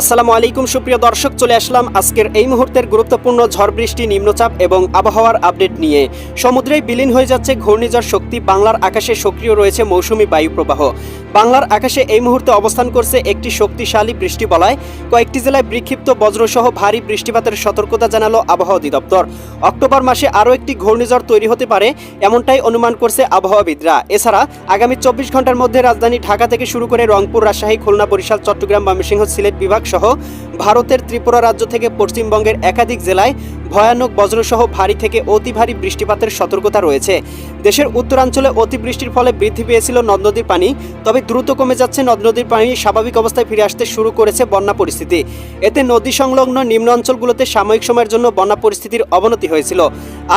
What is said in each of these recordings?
আসসালামু আলাইকুম, সুপ্রিয় দর্শক, চলে আসলাম আজকের এই মুহূর্তের গুরুত্বপূর্ণ ঝড় বৃষ্টি নিম্নচাপ এবং আবহাওয়ার আপডেট নিয়ে। সমুদ্রে বিলীন হয়ে যাচ্ছে ঘূর্ণিঝড় শক্তি, বাংলার আকাশে সক্রিয় রয়েছে মৌসুমি বায়ু প্রবাহ। বাংলার আকাশে এই মুহূর্তে অবস্থান করছে একটি শক্তিশালী বৃষ্টি বলায় কয়েকটি জেলায় বিক্ষিপ্ত বজ্রসহ ভারী বৃষ্টিপাতের সতর্কতা জানালো আবহাওয়া অধিদপ্তর। অক্টোবর মাসে আরও একটি ঘূর্ণিঝড় তৈরি হতে পারে, এমনটাই অনুমান করছে আবহাওয়াবিদরা। এছাড়া আগামী চব্বিশ ঘণ্টার মধ্যে রাজধানী ঢাকা থেকে শুরু করে রংপুর, রাজশাহী, খুলনা, বরিশাল, চট্টগ্রাম ময়মনসিংহ সিলেট বিভাগ সহ ভারতের ত্রিপুরা রাজ্য থেকে পশ্চিমবঙ্গের একাধিক জেলায় ভয়ানক বজ্রসহ ভারী থেকে অতি ভারী বৃষ্টিপাতের সতর্কতা রয়েছে। দেশের উত্তরাঞ্চলে অতিবৃষ্টির ফলে বৃদ্ধি পেয়েছিল নদ নদীর পানি, তবে দ্রুত কমে যাচ্ছে নদ নদীর পানি। স্বাভাবিক অবস্থায় ফিরে আসতে শুরু করেছে বন্যা পরিস্থিতি। এতে নদী সংলগ্ন নিম্ন অঞ্চলগুলোতে সাময়িক সময়ের জন্য বন্যা পরিস্থিতির অবনতি হয়েছিল।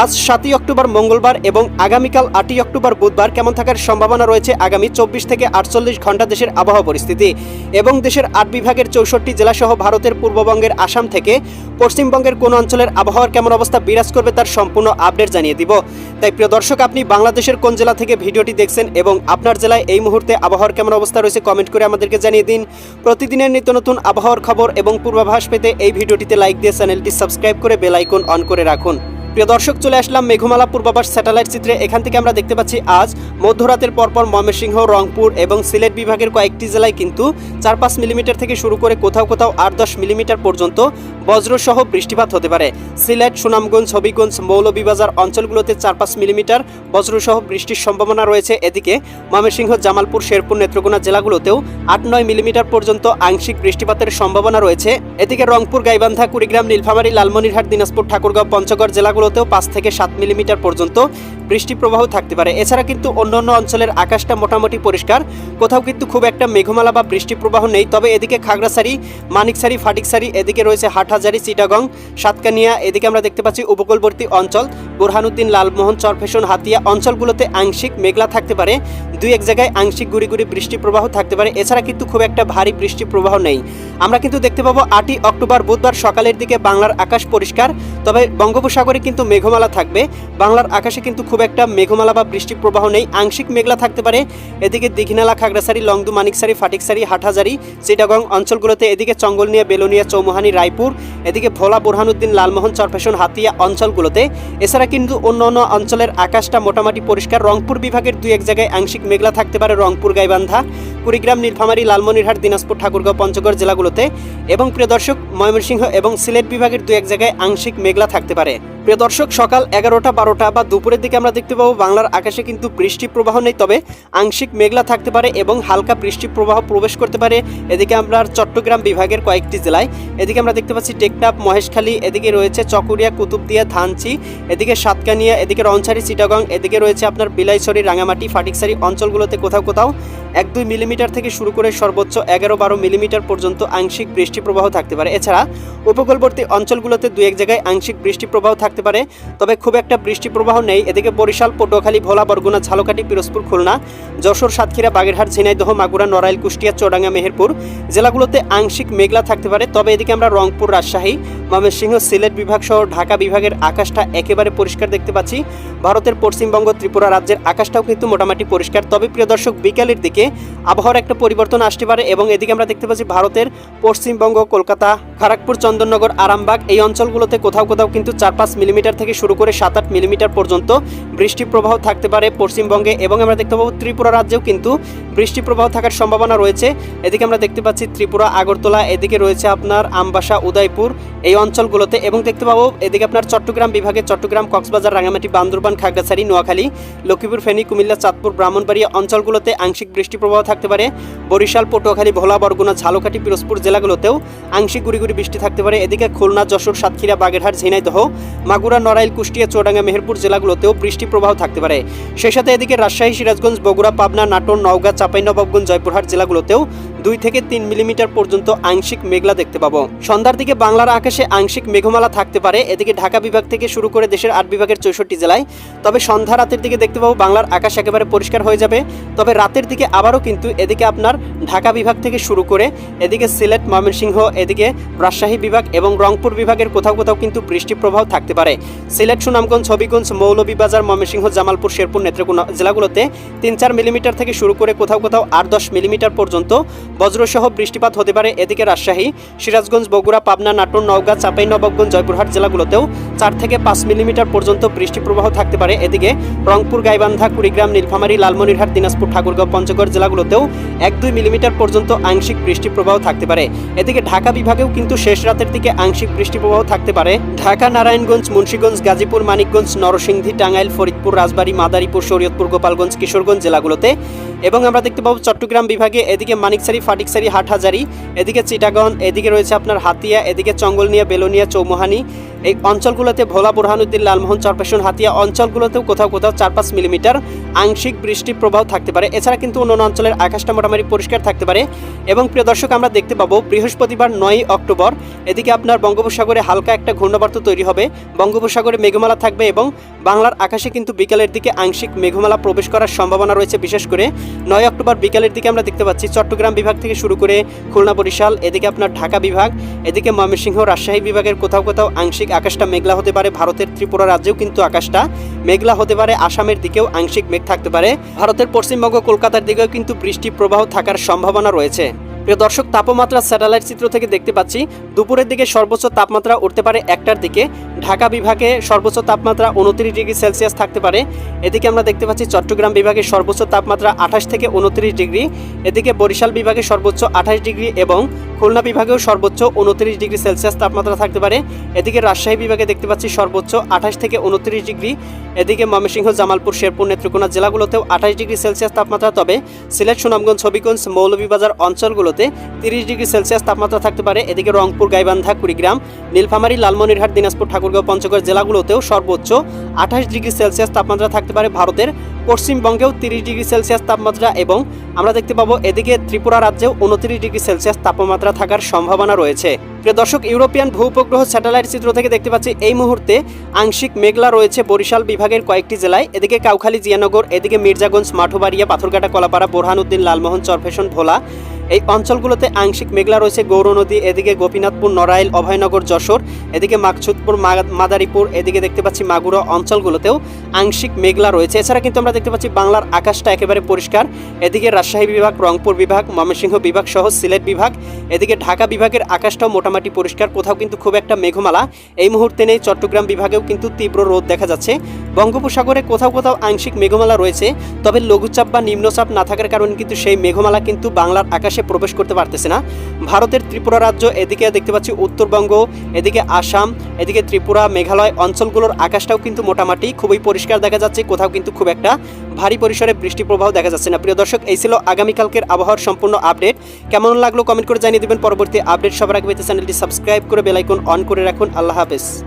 আজ সাতই অক্টোবর মঙ্গলবার এবং আগামীকাল আটই অক্টোবর বুধবার কেমন থাকার সম্ভাবনা রয়েছে আগামী চব্বিশ থেকে আটচল্লিশ ঘণ্টা দেশের আবহাওয়া পরিস্থিতি। এবং দেশের আট বিভাগের চৌষট্টি জেলাসহ ভারতের পূর্ববঙ্গের আসাম থেকে পশ্চিমবঙ্গের কোন অঞ্চলের আবহাওয়ার কেমন অবস্থা বিরাজ করবে তার সম্পূর্ণ আপডেট জানিয়ে দিব। তাই প্রিয় দর্শক, আপনি বাংলাদেশের কোন জেলা থেকে ভিডিওটি দেখছেন এবং আপনার জেলায় এই মুহূর্তে আবহাওয়ার কেমন অবস্থা রয়েছে কমেন্ট করে আমাদেরকে জানিয়ে দিন। প্রতিদিনের নিত্য নতুন আবহাওয়ার খবর এবং পূর্বাভাস পেতে এই ভিডিওটিতে লাইক দিয়ে চ্যানেলটি সাবস্ক্রাইব করে বেল আইকন অন করে রাখুন। প্রিয় দর্শক, চলে আসলাম মেঘমালা পূর্বাভাস স্যাটেলাইট চিত্রে। এখান থেকে আমরা দেখতে পাচ্ছি আজ মধ্যরাতের পরপর ময়মনসিংহ, রংপুর এবং সিলেট বিভাগের কয়েকটি জেলায় কিন্তু চার পাঁচ মিলিমিটার থেকে শুরু করে কোথাও কোথাও আট দশ মিলিমিটার পর্যন্ত বজ্রসহ বৃষ্টিপাত হতে পারে। সিলেট, সুনামগঞ্জ, হবিগঞ্জ, মৌলভীবাজার অঞ্চলগুলোতে চার পাঁচ মিলিমিটার বজ্রসহ বৃষ্টির সম্ভাবনা রয়েছে। এদিকে ময়মনসিংহ, জামালপুর, শেরপুর, নেত্রকোনা জেলাগুলোতেও আট নয় মিলিমিটার পর্যন্ত আংশিক বৃষ্টিপাতের সম্ভাবনা রয়েছে। এদিকে রংপুর, গাইবান্ধা, কুড়িগ্রাম, নীলফামারী, লালমনিরহাট, দিনাজপুর, ঠাকুরগাঁও, পঞ্চগড় জেলাগুলোতেও পাঁচ থেকে সাত মিলিমিটার পর্যন্ত বৃষ্টি প্রবাহ থাকতে পারে। এছাড়া কিন্তু অন্যান্য অঞ্চলের আকাশটা মোটামুটি পরিষ্কার। কোথাও কিন্তু খুব একটা মেঘমালা বা বৃষ্টি প্রবাহ নেই। তবে এদিকে খাগড়াছড়ি, মানিকছড়ি, ফাটিকছড়ি, এদিকে রয়েছে হাটহাজারি, চিটাগং, সাতকানিয়া, এদিকে আমরা দেখতে পাচ্ছি উপকূলবর্তী অঞ্চল, বুরহানুদ্দিন, লালমোহন, চরফেশন, হাতিয়া অঞ্চলগুলোতে আংশিক মেঘলা থাকতে পারে। দুই এক জায়গায় আংশিক গুড়ি গুড়ি বৃষ্টি প্রবাহ থাকতে পারে। এছাড়া কিন্তু খুব একটা ভারী বৃষ্টি প্রবাহ নেই। আমরা কিন্তু দেখতে পাবো আটই অক্টোবর বুধবার সকালের দিকে বাংলার আকাশ পরিষ্কার, তবে বঙ্গোপসাগরে কিন্তু মেঘমালা থাকবে। বাংলার আকাশে কিন্তু খুব একটা মেঘমালা বা বৃষ্টি প্রবাহ নেই। আংশিক মেঘলা থাকতে পারে। এদিকে দীঘিনালা, খাগড়াছড়ি, লংদু মানিকসারি ফাটিকসারি হাটহাজারি, চিটাগং অঞ্চলগুলোতে এদিকে চঙ্গলনিয়া, বেলুনিয়া, চৌমুহানি, রায়পুর, এদিকে ভোলা, বুরহানুদ্দিন, লালমোহন, চরফেশন, হাতিয়া অঞ্চলগুলোতে। এছাড়া কিন্তু অন্য অন্য অঞ্চলের আকাশটা মোটামুটি পরিষ্কার। রংপুর বিভাগের দুই এক জায়গায় আংশিক মেঘলা থাকতে পারে রংপুর, গাইবান্ধা, কুড়িগ্রাম, নীলফামারী, লালমনিরহাট, দিনাজপুর, ঠাকুরগাঁও, পঞ্চগড় জেলাগুলোতে। এবং প্রিয় দর্শক, ময়মনসিংহ এবং সিলেট বিভাগের দু এক জায়গায় আংশিক মেঘলা থাকতে পারে। প্রিয় দর্শক, সকাল এগারোটা, বারোটা বা দুপুরের দিকে আমরা দেখতে পাবো বাংলার আকাশে কিন্তু বৃষ্টি প্রবাহ নেই, তবে আংশিক মেঘলা থাকতে পারে এবং হালকা বৃষ্টি প্রবাহ প্রবেশ করতে পারে। এদিকে আমরা চট্টগ্রাম বিভাগের কয়েকটি জেলায়, এদিকে আমরা দেখতে পাচ্ছি টেকনাফ, মহেশখালী, এদিকে রয়েছে চকুরিয়া, কুতুবদিয়া, ধানচি, এদিকে সাতকানিয়া, এদিকে রংছাড়ি, চিটাগং, এদিকে রয়েছে আপনার বিলাইছড়ি, রাঙামাটি ফাটিকসারি অঞ্চলগুলোতে কোথাও কোথাও এক দুই মিলিমিটার থেকে শুরু করে সর্বোচ্চ এগারো বারো মিলিমিটার পর্যন্ত আংশিক বৃষ্টি প্রবাহ থাকতে পারে। এছাড়া উপকূলবর্তী অঞ্চলগুলোতে দু এক জায়গায় আংশিক বৃষ্টি প্রবাহ থাকতে পারে। তবে খুব একটা বৃষ্টি প্রবাহ নেই। এদিকে বরিশাল, পটুয়াখালী, ভোলা, বরগুনা ঝালকাটি পিরোজপুর, খুলনা, যশোর, সাতক্ষীরা, বাগেরহাট, ঝিনাইদহ, মাগুরা, নড়াইল, কুষ্টিয়া, চৌডাঙ্গা, মেহেরপুর জেলাগুলোতে আংশিক মেঘলা থাকতে পারে। তবে এদিকে আমরা রংপুর, রাজশাহী ময়মনসিংহ সিলেট বিভাগ সহ ঢাকা বিভাগের আকাশটা একেবারে পরিষ্কার দেখতে পাচ্ছি। ভারতের পশ্চিমবঙ্গ, ত্রিপুরা রাজ্যের আকাশটাও কিন্তু মোটামুটি পরিষ্কার। তবে প্রিয় দর্শক, বিকালের দিকে আবহাওয়ার একটা পরিবর্তন আসতে পারে এবং এদিকে আমরা দেখতে পাচ্ছি ভারতের পশ্চিমবঙ্গ, কলকাতা খড়গপুর চন্দননগর, আরামবাগ এই অঞ্চলগুলোতে কোথাও কোথাও কিন্তু চার পাঁচ মিলিমিটার থেকে শুরু করে সাত আট মিলিমিটার পর্যন্ত বৃষ্টি প্রবাহ থাকতে পারে পশ্চিমবঙ্গে এবং আমরা দেখতে পাবো ত্রিপুরা রাজ্যেও কিন্তু বৃষ্টি প্রবাহ থাকার সম্ভাবনা রয়েছে। এদিকে আমরা দেখতে পাচ্ছি ত্রিপুরা, আগরতলা, এদিকে রয়েছে আপনার আমবাসা, উদয়পুর এই অঞ্চলগুলোতে এবং দেখতে পাবো এদিকে আপনার চট্টগ্রাম বিভাগে চট্টগ্রাম, কক্সবাজার রাঙামাটি বান্দরবান, খাগড়াছড়ি, নোয়াখালী, লক্ষ্মীপুর, ফেনী, কুমিল্লা, চাঁদপুর, ব্রাহ্মণবাড়িয়া অঞ্চলগুলোতে আংশিক বৃষ্টি প্রবাহ থাকতে পারে। বরিশাল, পটুয়াখালী, ভোলা, বরগুনা, ঝালকাঠি, পিরোজপুর জেলাগুলোতেও আংশিক গুড়িগুড়ি গুড়ি বৃষ্টি থাকতে পারে। এদিকে খুলনা, যশোর, সাতক্ষীরা, বাগেরহাট, ঝিনাইদহ, মাগুরা, নড়াইল, কুষ্টিয়া, চৌডাঙ্গা, মেহেরপুর জেলাগুলোতেও বৃষ্টি প্রবাহ থাকতে পারে। সেই সাথে এদিকে রাজশাহী, সিরাজগঞ্জ, বগুড়া, পাবনা, নাটোর, নওগাঁ, চাঁপাইনবাবগঞ্জ, জয়পুরহাট জেলাগুলোতেও দুই থেকে তিন মিলিমিটার পর্যন্ত আংশিক মেঘলা দেখতে পাবো। সন্ধ্যার দিকে বাংলার আকাশে আংশিক মেঘমালা থাকতে পারে। এদিকে ঢাকা বিভাগ থেকে শুরু করে দেশের আট বিভাগের চৌষট্টি জেলায়। তবে সন্ধ্যা রাতের দিকে দেখতে পাবো বাংলার আকাশ একেবারে পরিষ্কার হয়ে যাবে। তবে রাতের দিকে আবারও কিন্তু এদিকে আপনার ঢাকা বিভাগ থেকে শুরু করে এদিকে সিলেট, ময়মনসিংহ, এদিকে রাজশাহী বিভাগ এবং রংপুর বিভাগের কোথাও কোথাও কিন্তু বৃষ্টি প্রভাব থাকতে পারে। সিলেট, সুনামগঞ্জ, হবিগঞ্জ, মৌলভীবাজার, ময়মনসিংহ, জামালপুর, শেরপুর, নেত্রকোনা জেলাগুলোতে তিন চার মিলিমিটার থেকে শুরু করে কোথাও কোথাও আট দশ মিলিমিটার পর্যন্ত বজ্রসহ বৃষ্টিপাত হতে পারে এদিকে রাজশাহী, সিরাজগঞ্জ, বগুড়া, পাবনা, নাটোর, নওগাঁ চাঁপাইনবাবগঞ্জ জয়পুরহাট জেলাগুলোতেও চার থেকে পাঁচ মিলিমিটার পর্যন্ত বৃষ্টি প্রবাহ থাকতে পারে। এদিকে রংপুর, গাইবান্ধা, কুড়িগ্রাম, নীলফামারী, লালমনিরহাট, দিনাজপুর, ঠাকুরগাঁও, পঞ্চগড় জেলাগুলোতেও এক দুই মিলিমিটার পর্যন্ত আংশিক বৃষ্টি প্রবাহ থাকতে পারে। এদিকে ঢাকা বিভাগেও কিন্তু শেষ রাতের দিকে আংশিক বৃষ্টি প্রবাহ থাকতে পারে। ঢাকা, নারায়ণগঞ্জ, মুন্সীগঞ্জ, গাজীপুর, মানিকগঞ্জ, নরসিংদী, টাঙ্গাইল, ফরিদপুর, রাজবাড়ী, মাদারীপুর, শরীয়তপুর, গোপালগঞ্জ, কিশোরগঞ্জ জেলাগুলোতে এবং আমরা দেখতে পাবো চট্টগ্রাম বিভাগে এদিকে মানিকসারি, ফাটিকসারি, হাটহাজারি, এদিকে চিটাগন এদিকে রয়েছে আপনার হাতিয়া, এদিকে চঙ্গলনিয়া, বেলোনিয়া, চৌমোহানি এই অঞ্চলগুলোতে ভোলা, বুরহানুদ্দিন, লালমোহন, চরপেশন, হাতিয়া অঞ্চলগুলোতেও কোথাও কোথাও চার পাঁচ মিলিমিটার আংশিক বৃষ্টি প্রবাহ থাকতে পারে। এছাড়া কিন্তু অন্যান্য অঞ্চলের আকাশটা মোটামুটি পরিষ্কার থাকতে পারে এবং প্রিয় দর্শক, আমরা দেখতে পাবো বৃহস্পতিবার নয়ই অক্টোবর। এদিকে আপনার বঙ্গোপসাগরে হালকা একটা ঘূর্ণাবর্ত তৈরি হবে। বঙ্গোপসাগরে মেঘমালা থাকবে এবং বাংলার আকাশে কিন্তু বিকালের দিকে আংশিক মেঘমালা প্রবেশ করার সম্ভাবনা রয়েছে। বিশেষ করে নয় অক্টোবর বিকালের দিকে আমরা দেখতে পাচ্ছি চট্টগ্রাম বিভাগ থেকে শুরু করে খুলনা, বরিশাল, এদিকে আপনার ঢাকা বিভাগ, এদিকে ময়মনসিংহ, রাজশাহী বিভাগের কোথাও কোথাও আংশিক আকাশটা মেঘলা হতে পারে, ভারতের ত্রিপুরা রাজ্যেও কিন্তু আকাশটা মেঘলা হতে পারে, আসামের দিকেও আংশিক মেঘ থাকতে পারে। ভারতের পশ্চিমবঙ্গ কলকাতার দিকেও কিন্তু বৃষ্টি প্রবাহ থাকার সম্ভাবনা রয়েছে। প্রিয় দর্শক, তাপমাত্রা স্যাটেলাইট চিত্র থেকে দেখতে পাচ্ছি, দুপুরের দিকে সর্বোচ্চ তাপমাত্রা উঠতে পারে একটার দিকে। ঢাকা বিভাগে সর্বোচ্চ তাপমাত্রা উনত্রিশ ডিগ্রি সেলসিয়াস থাকতে পারে। এদিকে আমরা দেখতে পাচ্ছি, চট্টগ্রাম বিভাগে সর্বোচ্চ তাপমাত্রা আঠাশ থেকে উনত্রিশ ডিগ্রি। এদিকে বরিশাল বিভাগে সর্বোচ্চ আঠাশ ডিগ্রি এবং খুলনা বিভাগেও সর্বোচ্চ উনত্রিশ ডিগ্রি সেলসিয়াস তাপমাত্রা থাকতে পারে। এদিকে রাজশাহী বিভাগে দেখতে পাচ্ছি, সর্বোচ্চ আঠাশ থেকে উনত্রিশ ডিগ্রি। এদিকে ময়মনসিংহ, জামালপুর, শেরপুর, নেত্রকোনা জেলাগুলোতেও আঠাশ ডিগ্রি সেলসিয়াস তাপমাত্রা। তবে সিলেট, সুনামগঞ্জ, হবিগঞ্জ, মৌলভীবাজার অঞ্চলগুলোতে তিরিশ ডিগ্রি সেলসিয়াস তাপমাত্রা থাকতে পারে। এদিকে রংপুর, গাইবান্ধা, কুড়িগ্রাম, নীলফামারী, লালমনিরহাট, দিনাজপুর, ঠাকুরগাঁও, পঞ্চগড় জেলাগুলোতেও সর্বোচ্চ আঠাশ ডিগ্রি সেলসিয়াস তাপমাত্রা থাকতে পারে। ভারতের পশ্চিমবঙ্গেও তিরিশ ডিগ্রি সেলসিয়াস তাপমাত্রা এবং আমরা দেখতে পাবো এদিকে ত্রিপুরা রাজ্যেও উনত্রিশ ডিগ্রি সেলসিয়াস তাপমাত্রা থাকার সম্ভাবনা রয়েছে। প্রিয় দর্শক, ইউরোপিয়ান ভূপগ্রহ স্যাটেলাইট চিত্র থেকে দেখতে পাচ্ছি এই মুহূর্তে আংশিক মেঘলা রয়েছে বরিশাল বিভাগের কয়েকটি জেলায়। এদিকে কাউখালী, জিয়ানগর, এদিকে মির্জাগঞ্জ, মাঠুবাড়িয়া, পাথরঘাটা, কলাপাড়া, বোরহানুদ্দিন, লালমোহন, চরফেশন, ভোলা এই অঞ্চলগুলোতে আংশিক মেঘলা রয়েছে গৌর নদী, এদিকে গোপীনাথপুর, নড়াইল, অভয়নগর, যশোর, এদিকে মাকছুদপুর মা- মাদারীপুর, এদিকে দেখতে পাচ্ছি মাগুরা অঞ্চলগুলোতেও আংশিক মেঘলা রয়েছে। এছাড়া কিন্তু আমরা দেখতে পাচ্ছি বাংলার আকাশটা একেবারে পরিষ্কার। এদিকে রাজশাহী বিভাগ, রংপুর বিভাগ, ময়মনসিংহ বিভাগ সহ সিলেট বিভাগ, এদিকে ঢাকা বিভাগের আকাশটাও মোটামুটি পরিষ্কার। কোথাও কিন্তু খুব একটা মেঘমালা। এই মুহূর্তে নেই, চট্টগ্রাম বিভাগেও কিন্তু তীব্র রোদ দেখা যাচ্ছে। বঙ্গোপসাগরে কোথাও কোথাও আংশিক মেঘমালা রয়েছে, তবে লঘুচাপ বা নিম্নচাপ না থাকার কারণে কিন্তু সেই মেঘমালা কিন্তু বাংলার আকাশে প্রবেশ করতে পারতেছে না। ভারতের ত্রিপুরা রাজ্য, এদিকে দেখতে পাচ্ছি উত্তরবঙ্গ, এদিকে আসাম, এদিকে ত্রিপুরা, মেঘালয় অঞ্চলগুলোর আকাশটাও কিন্তু মোটামুটি খুবই পরিষ্কার দেখা যাচ্ছে। কোথাও কিন্তু খুব একটা ভারী পরিসরে বৃষ্টি প্রবাহ দেখা যাচ্ছে না। প্রিয় দর্শক, এই ছিল আগামীকালকের আবহাওয়ার সম্পূর্ণ আপডেট। কেমন লাগল কমেন্ট করে জানিয়ে দিবেন। পরবর্তী আপডেট সবার আগে চ্যানেলটি সাবস্ক্রাইব করে বেলাইকন অন করে রাখুন। আল্লাহ হাফেজ।